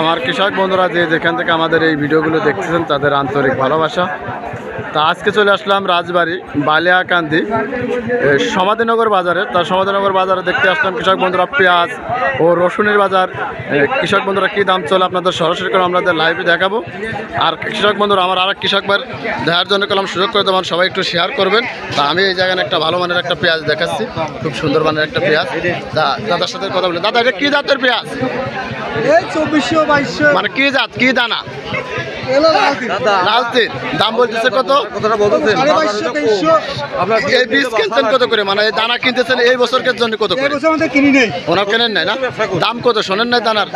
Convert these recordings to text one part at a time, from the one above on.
আমার কৃষক বন্ধুরা যে যেখান থেকে আমাদের এই ভিডিওগুলো দেখতেছেন, তাদের আন্তরিক ভালোবাসা। তা আজকে চলে আসলাম রাজবাড়ি বালিয়াকান্দি সমাধিনগর বাজারে। তা সমাধিনগর বাজারে দেখতে আসলাম কৃষক বন্ধুরা পেঁয়াজ ও রসুনের বাজার। কৃষক বন্ধুরা কী দাম চলে আপনাদের সরাসরি করে আমাদের লাইভে দেখাবো। আর কৃষক বন্ধুরা, আমার আরেক কৃষক ভাইয়ের দেখার জন্য কলম সুযোগ করে দেবেন সবাই একটু শেয়ার করবেন। তা আমি এই জায়গায় একটা ভালো মানের একটা পেঁয়াজ দেখাচ্ছি, খুব সুন্দর মানের একটা পেঁয়াজ। তা দাদার সাথে কথা বলি। দাদা, এটা কী জাতের পেঁয়াজ? এই চব্বিশশো বাইশশো। মানে কি জাত কি দানা? লালতির দাম বলতেছে কত? সাড়ে বাইশশো এই বীজ কিনছেন কত করে? মানে এই দানা কিনতেছেন এই জন্য কত এই করে? কিনি নেই। ওনার কেনেন নাই না? দাম কত? শোনেন নাই দানার।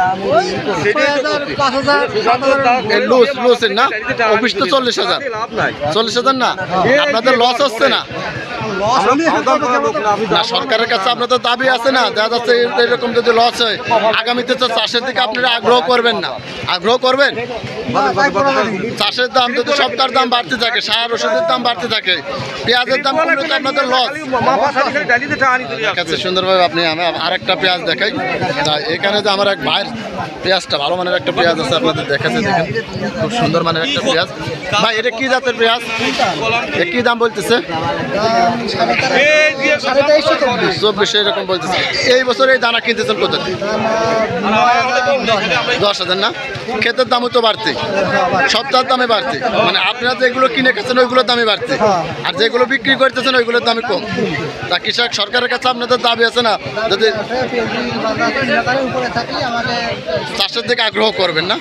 লুজ লুজ না? অফিস তো চল্লিশ হাজার। চল্লিশ হাজার না? আপনাদের লস হচ্ছে না। না, সরকারের কাছে আপনাদের দাবি আছে না, দেখা যাচ্ছে এরকম যদি লস হয়, আগামীতে তো চাষের দিকে আপনারা আগ্রহ করবেন না। আগ্রহ করবেন। চাষের দাম যদি সবটার দাম বাড়তে থাকে, সার, ওষুধের দাম বাড়তে থাকে, পেঁয়াজের দাম আপনাদের লস দেখাচ্ছে সুন্দরভাবে আপনি আমি আরেকটা পেঁয়াজ দেখাই। এখানে যে আমার এক ভাইয়ের পেঁয়াজটা, ভালো মানের একটা পেঁয়াজ আছে, আপনাদের দেখাচ্ছে, দেখেন। খুব সুন্দর মানের একটা পেঁয়াজ। ভাই, এটা কি জাতের পেঁয়াজ? কি দাম বলতেছে? এই বছর এই দানা কিনতেছেন কত? দশ হাজার না ক্ষেতের দামও তো বাড়তি সপ্তাহের দামে বাড়তি মানে আপনারা যেগুলো কিনে খেয়েছেন ওইগুলোর দামে বাড়তি আর যেগুলো বিক্রি করতেছেন ওইগুলোর দামে কম। তা কৃষক সরকারের কাছে আপনাদের দাবি আছে না? যদি চাষের দিকে আগ্রহ করবেন না?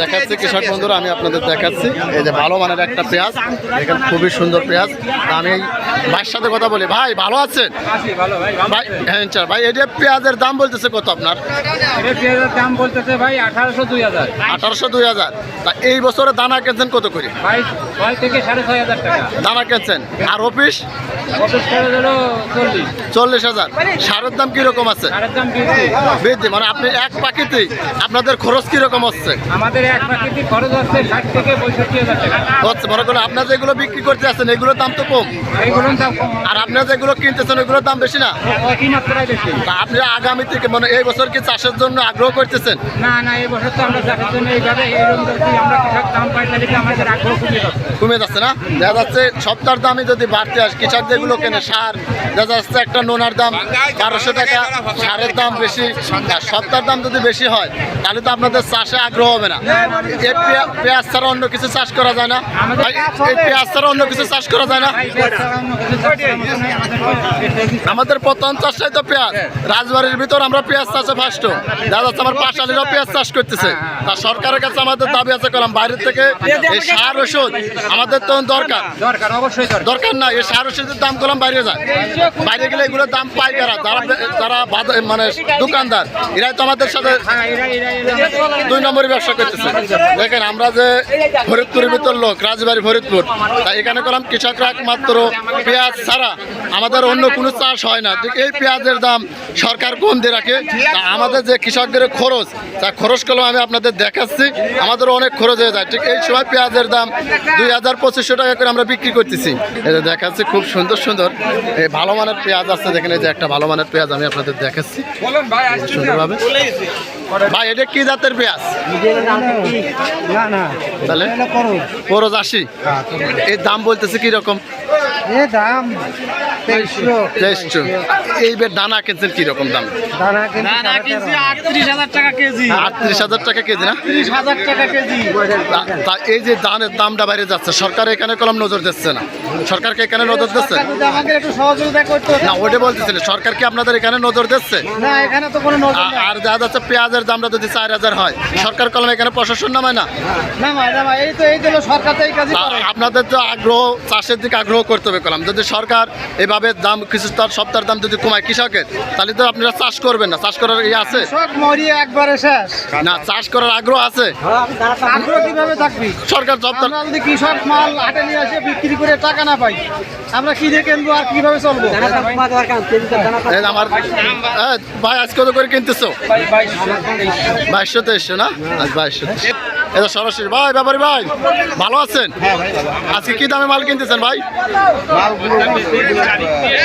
দেখাচ্ছি- কৃষক বন্ধুরা আমি আপনাদের দেখাচ্ছি। এই যে ভালো মানের একটা পেঁয়াজ এখানে খুবই সুন্দর পেঁয়াজ। আমি ভাইয়ের সাথে কথা বলি। ভাই ভালো আছেন? ভাই হ্যাঁ স্যার ভাই এটা পেঁয়াজের দাম বলতেছে কত আপনার? পেঁয়াজের দাম বলতেছে ভাই আঠারোশো দুই হাজার। আঠারোশো দুই হাজার। তা এই বছরে দানা কিনছেন কত করে? ছয় থেকে সাড়ে ছয় হাজার টাকা। দানা কিনছেন? আর অফিস? চল্লিশ। হাজার। সারের দাম কীরকম আছে? বৃদ্ধি। মানে আপনি এক পাখিতেই আপনাদের খরচ কীরকম হচ্ছে? আমাদের এক প্রাকৃতিক খরচ হচ্ছে ষাট থেকে পঁয়ষট্টি হাজার টাকা। হচ্ছে মনে করেন আপনার যেগুলো বিক্রি করতে আছেন এগুলোর দাম তো কম। আর আপনারা যেগুলো কিনতেছেন ওইগুলোর দাম বেশি না? তা আপনি আগামী থেকে মানে এই বছর কি চাষের জন্য আগ্রহ করতেছেন? না না এই বছর আমাদের কমে যাচ্ছে না? দেখা যাচ্ছে সপ্তাহের যদি বাড়তে কেনে, সার, দেখা যাচ্ছে একটা নোনার দাম বারোশো টাকা, সারের দাম বেশি সপ্তাহের দাম যদি বেশি হয়, তাহলে তো আপনাদের চাষে আগ্রহ হবে না। পেঁয়াজ ছাড়া অন্য কিছু চাষ করা যায় না। এই পেঁয়াজ ছাড়া অন্য কিছু চাষ করা যায় না। আমাদের প্রথম চাষটাই তো পেঁয়াজ। রাজবাড়ির ভিতর আমরা পেঁয়াজ চাষে ফার্স্ট। দেখা যাচ্ছে আমার পাশালিরাও পেঁয়াজ চাষ করতেছে তা সরকারের কাছে আমাদের দাবি আছে করলাম বাইরের থেকে এই সার ওষুধ আমাদের তো দরকার। দরকার অবশ্যই দরকার। দরকার না এই সার ওষুধের দাম করলাম বাইরে যায়। বাইরে গেলে এগুলোর দাম পাই যারা যারা মানে দোকানদার এরাই তো আমাদের সাথে হ্যাঁ দুই নম্বরের ব্যবসা করতেছে। দেখেন আমরা যে ফরিদপুরের ভিতর লোক রাজবাড়ি ফরিদপুর তা এখানে করলাম কৃষকরা একমাত্র পেঁয়াজ ছাড়া। আমাদের অন্য কোনো চাষ হয় না। এই পেঁয়াজের দাম সরকার কম দিয়ে রাখে। তা আমাদের যে কৃষকদের খরচ তা খরচ আমি আপনাদের দেখাচ্ছি। আমাদের অনেক খরচ হয়ে যায়। ঠিক এই সময় পেঁয়াজের দাম দুই হাজার পঁচিশশো টাকা করে আমরা বিক্রি করতেছি। এটা দেখাচ্ছি খুব সুন্দর সুন্দর। এই ভালো মানের পেঁয়াজ আছে দেখেন এই যে একটা ভালো মানের পেঁয়াজ আমি আপনাদের দেখাচ্ছি। সুন্দরভাবে। ভাই এটা কি জাতের পেঁয়াজ? না না। তাহলে? খরচ আশি এর দাম বলতেছে কীরকম? এ দাম তেইশশো। এইবার দানা কিনছেন কি রকম দাম আটত্রিশ হাজার টাকা কেজি। না? এই যে ধানের দামটা বাইরে যাচ্ছে সরকার এখানে কলম নজর দিচ্ছে না। সরকারকে এখানে নজর দিচ্ছে। না ওটা বলতেছিলেন সরকার কি আপনাদের এখানে নজর দিচ্ছে? না এখানে তো কোনো নজর আ- আর দেখা যাচ্ছে পেঁয়াজের দামটা যদি চার হাজার হয় সরকার কলম এখানে প্রশাসন নামায় না? আপনাদের তো আগ্রহ চাষের দিকে আগ্রহ করতে হবে কলম। যদি সরকার এভাবে দাম কিছু তার সপ্তাহের দাম যদি কমায় কৃষকের তাহলে তো আপনারা চাষ করবেন না চাষ করার ইয়ে আছে? একবারে শেষ। না চাষ করার আগ্রহ আছে? আগ্রহ কীভাবে থাকবি? সরকার সপ্তাহ যদি কৃষক মাল হাটে নিয়ে আসে বিক্রি করে টাকা না পাই আমরা কি দিয়ে কিনবো আর কীভাবে চলবো? এই আমার ভাই আজ কত করে কিনতেছো? বাইশশো তেইশশো না? আজ বাইশশো এটা সরাসরি ভাই ব্যাপারী ভাই ভালো আছেন? আজকে কি দামে মাল কিনতেছেন ভাই?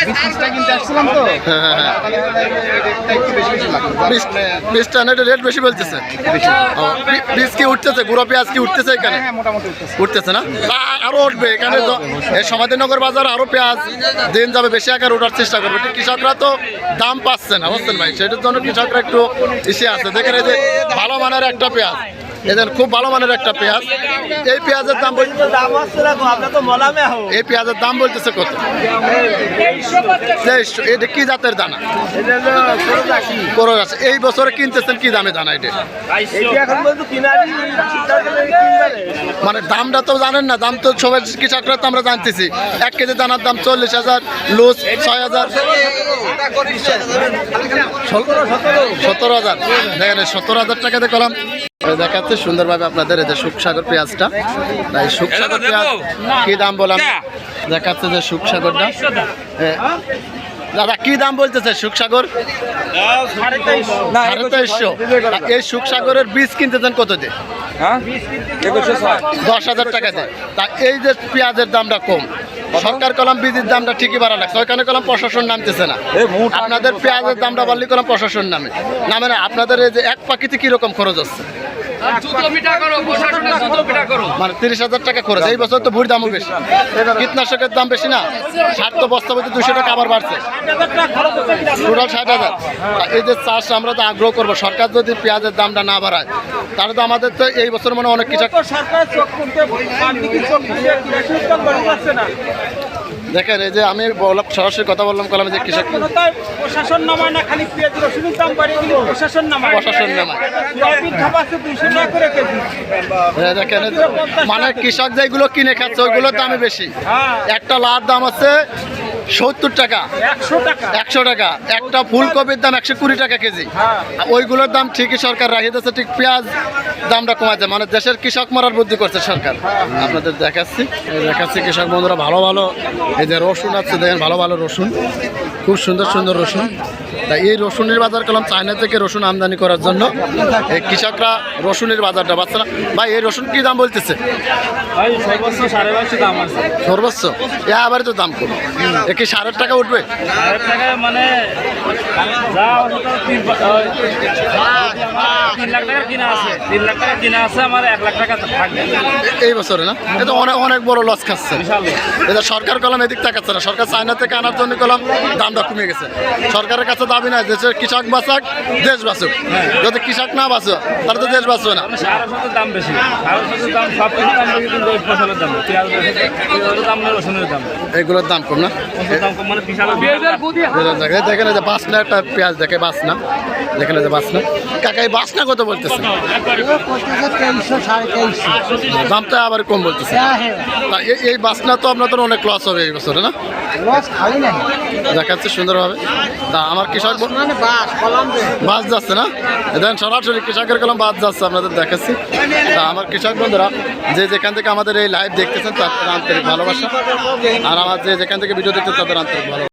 বিজনেসটা কিনতে আসছিলাম তো। হ্যাঁ হ্যাঁ হ্যাঁ। রেটটা একটু বেশি বেশি লাগছে বীজ- বীজটা না, রেট বেশি বলতেছে। বীজ কি উঠতেছে গুঁড়ো পেঁয়াজ কি উঠতেছে এখানে। হ্যাঁ উঠতেছে। উঠতেছে না? উঠবে। এখানে তো এই সমাধিনগর বাজার আরও পেঁয়াজ দিন যাবে বেশি আকার ওঠার চেষ্টা করবে। কৃষকরা তো দাম পাচ্ছে না বুঝছেন ভাই? সেটার জন্য কৃষকরা একটু ইসে আছে। দেখেন এই যে ভালো মানের একটা পেঁয়াজ। এদের খুব ভালো মানের একটা পেঁয়াজ। এই পেঁয়াজের দাম এই পেঁয়াজের দাম বলতেছে কত? এটা কি জাতের দানা? করো আছে এই বছরে কিনতেছেন কি দামে দানা এটা? মানে দামটা তো জানেন না, দাম তো সবাই কৃষকরা তো আমরা জানতেছি। এক কেজি দানার দাম চল্লিশ হাজার, লুজ ছয় হাজার। সতেরো হাজার। দেখেন সত্তর হাজার টাকা দিয়ে এই দেখাচ্ছে সুন্দরভাবে আপনাদের এই যে সুখসাগর পেঁয়াজটা। তাই সুখসাগর পেঁয়াজ কি দাম বললাম দেখাচ্ছে যে সুখসাগরটা। দাদা কি দাম বলতেছে সুখসাগর? এই সুখসাগরের বীজ কিনতেছেন কত দিয়ে? দশ হাজার টাকা দেয়। তা এই যে পেঁয়াজের দামটা কম। সরকার কলম বীজের দামটা ঠিকই বাড়া লাগছে। ওইখানে কলম প্রশাসন নামতেছে না। আপনাদের পেঁয়াজের দামটা বললে কলম প্রশাসন নামে। নামে না আপনাদের এই যে এক পাখিতে কীরকম খরচ হচ্ছে? মানে তিরিশ হাজার টাকা খরচ। এই বছর তো ভুড় দামও বেশি। কীটনাশকের দাম বেশি না। ষাট তো বস্তা প্রতি দুশো টাকা আবার বাড়ছে। টোটাল ষাট হাজার। এই যে চাষ আমরা তো আগ্রহ করব সরকার যদি পেঁয়াজের দামটা না বাড়ায় তাহলে তো আমাদের তো এই বছর মনে অনেক কিছু সরকার দেখেন এই যে আমি বললাম সরাসরি কথা বললাম কলাম যে কৃষক প্রশাসন নামায় না খালি পেঁয়াজ রসুনের দাম বাড়িয়ে দিল প্রশাসন নামায়। প্রশাসন নামায়। সয়াবিন খাবাচ্ছে দুইশো টাকা করে কেজি। এই দেখেন মানে কৃষক যেগুলো কিনে খাচ্ছে ওইগুলোর দামই বেশি। হ্যাঁ। একটা লার দাম হচ্ছে সত্তর টাকা। একশো টাকা। একটা ফুলকপির দাম একশো কুড়ি টাকা কেজি। হ্যাঁ। ওইগুলোর দাম ঠিকই সরকার রাখিয়ে দিচ্ছে ঠিক পেঁয়াজ দামটা কমাচ্ছে মানে দেশের কৃষক মারার বুদ্ধি করছে সরকার। আপনাদের দেখাচ্ছি। দেখাচ্ছি কৃষক বন্ধুরা ভালো ভালো এই যে রসুন আছে দেখেন ভালো ভালো রসুন। খুব সুন্দর সুন্দর রসুন। তাই এই রসুনের বাজার করলাম চায়না থেকে রসুন আমদানি করার জন্য। এই কৃষকরা রসুনের বাজারটা পাচ্ছে না। ভাই এই রসুন কি দাম বলতেছে? সর্বোচ্চ দাম আছে। সর্বোচ্চ? এ আবার তো দাম কম। কি সাড়ে টাকা উঠবে? মানে এই বছরে না? এটা অনেক অনেক বড় লস খাচ্ছে। এটা সরকার কলম এদিক তাকাচ্ছে না। সরকার চায়না থেকে আনার জন্য কলম দামটা কমে গেছে। সরকারের কাছে দাবি নাই দেশের কৃষক বাঁচাক দেশ বাঁচুক। যদি কৃষক না বাঁচো তাহলে তো দেশ বাঁচবে না। দাম বেশি দাম দাম। এগুলোর দাম কম না? দেখেন একটা পেঁয়াজ দেখে, বাসনা। দেখেন যে বাসনা। কাকা এই কত বলতেছে? দামটা আবার কম বলতেছে। এই- বাসনা তো আপনাদের অনেক লস হবে এই বছরে, না? দেখাচ্ছে সুন্দরভাবে। তা আমার কৃষক বাস যাচ্ছে, না? দেখেন, সরাসরি কৃষকের কলম বাস যাচ্ছে, আপনাদের দেখাচ্ছি। তা আমার কৃষক বন্ধুরা, যে যেখান থেকে আমাদের এই লাইভ দেখতেছেন তাদের আন্তরিক ভালোবাসা। আর আমার যে যেখান থেকে ভিডিও দেখতেন তাদের আন্তরিক ভালোবাসা।